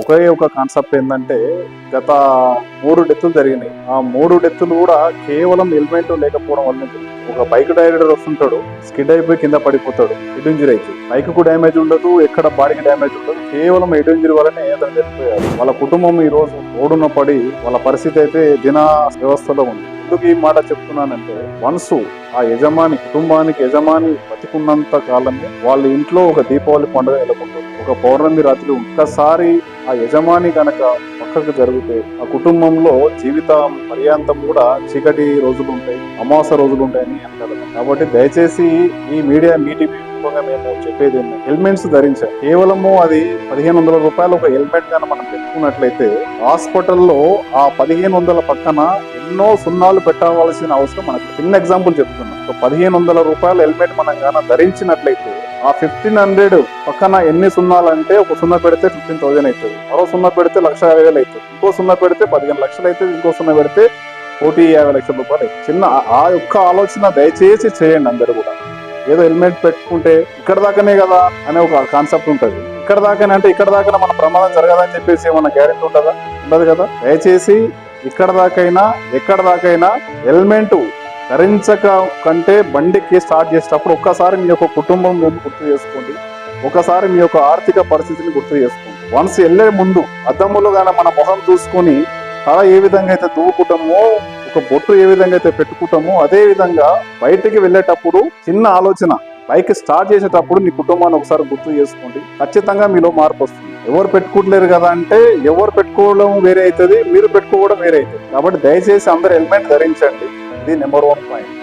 ఒకే ఒక కాన్సెప్ట్ ఏంటంటే గత మూడు డెత్తులు జరిగినాయి. ఆ మూడు డెత్తులు కూడా కేవలం హెల్మెట్ లేకపోవడం వల్ల ఒక బైక్ రైడర్ వస్తుంటాడు స్కిడ్ అయిపోయి కింద పడిపోతాడు హెడ్ ఇంజురీ అయితే. బైక్కు డ్యామేజ్ ఉండదు ఎక్కడ బాడీకి డ్యామేజ్ ఉండదు కేవలం హెడ్ ఇంజురీ వల్లనే అతను చనిపోయారు వాళ్ళ కుటుంబం ఈ రోజు ఓడున పడి వాళ్ళ పరిస్థితి అయితే దిన వ్యవస్థలో ఉంది. ఎందుకు ఈ మాట చెప్తున్నానంటే వన్స్ ఆ యజమాని కుటుంబానికి యజమాని బతికున్నంత కాలమే వాళ్ళ ఇంట్లో ఒక దీపావళి పండుగ నెలకొంటుంది ఒక పౌర్ణమి రాత్రి ఒక్కసారి ఆ యజమాని కనుక పక్కకు జరిగితే ఆ కుటుంబంలో జీవిత పర్యాంతం కూడా చీకటి రోజులు ఉంటాయి అమావాస రోజులు ఉంటాయని అంటారు కాబట్టి దయచేసి ఈ మీడియా మీటింగ్ ముఖ్యంగా మేము చెప్పేది ఏంటంటే హెల్మెట్స్ ధరించాం కేవలము అది పదిహేను వందల రూపాయలు ఒక హెల్మెట్ గాని మనం పెట్టుకున్నట్లయితే హాస్పిటల్లో ఆ పదిహేను వందల పక్కన ఎన్నో సున్నాలు పెట్టవలసిన అవసరం మనకు. చిన్న ఎగ్జాంపుల్ చెప్తున్నాం. ఒక పదిహేను వందల రూపాయల హెల్మెట్ మనం కానీ ధరించినట్లయితే ఆ ఫిఫ్టీన్ హండ్రెడ్ పక్కన ఎన్ని సున్నాలు అంటే ఒక సున్నా పెడితే ఫిఫ్టీన్ థౌసండ్ అవుతుంది మరో సున్నా పెడితే లక్ష యాభై వేలు అవుతుంది ఇంకో సున్నా పెడితే పదిహేను లక్షలు అవుతుంది ఇంకో సున్నా పెడితే కోటి యాభై లక్షల రూపాయలు అవుతుంది. చిన్న ఆ- ఆ యొక్క ఆలోచన దయచేసి చేయండి అందరు కూడా. ఏదో హెల్మెట్ పెట్టుకుంటే ఇక్కడ దాకానే కదా అనే ఒక కాన్సెప్ట్ ఉంటుంది. ఇక్కడ దాకానే అంటే ఇక్కడ దాకా మన ప్రమాదం జరగదని చెప్పేసి ఏమన్నా గ్యారెంటీ ఉంటుందా? ఉండదు కదా? దయచేసి ఇక్కడ దాకైనా ఎక్కడ దాకైనా హెల్మెట్ ధరించక కంటే బండికి స్టార్ట్ చేసేటప్పుడు ఒక్కసారి మీ యొక్క కుటుంబం గుర్తు చేసుకోండి. ఒకసారి మీ యొక్క ఆర్థిక పరిస్థితిని గుర్తు చేసుకోండి. వన్స్ వెళ్ళే ముందు అద్దములో గాన మన మొహం చూసుకొని తల ఏ విధంగా అయితే దూకుంటామో ఒక బొట్టు ఏ విధంగా అయితే పెట్టుకుంటామో అదే విధంగా బయటికి వెళ్ళేటప్పుడు చిన్న ఆలోచన బైక్ స్టార్ట్ చేసేటప్పుడు మీ కుటుంబాన్ని ఒకసారి గుర్తు చేసుకోండి. ఖచ్చితంగా మీలో మార్పు వస్తుంది. ఎవరు పెట్టుకోవట్లేరు కదా అంటే ఎవరు పెట్టుకోవడం వేరే అవుతుంది మీరు పెట్టుకోవడం వేరే అవుతుంది. కాబట్టి దయచేసి అందరు హెల్మెట్ ధరించండి. ఇది నెంబర్ వన్ పాయింట్.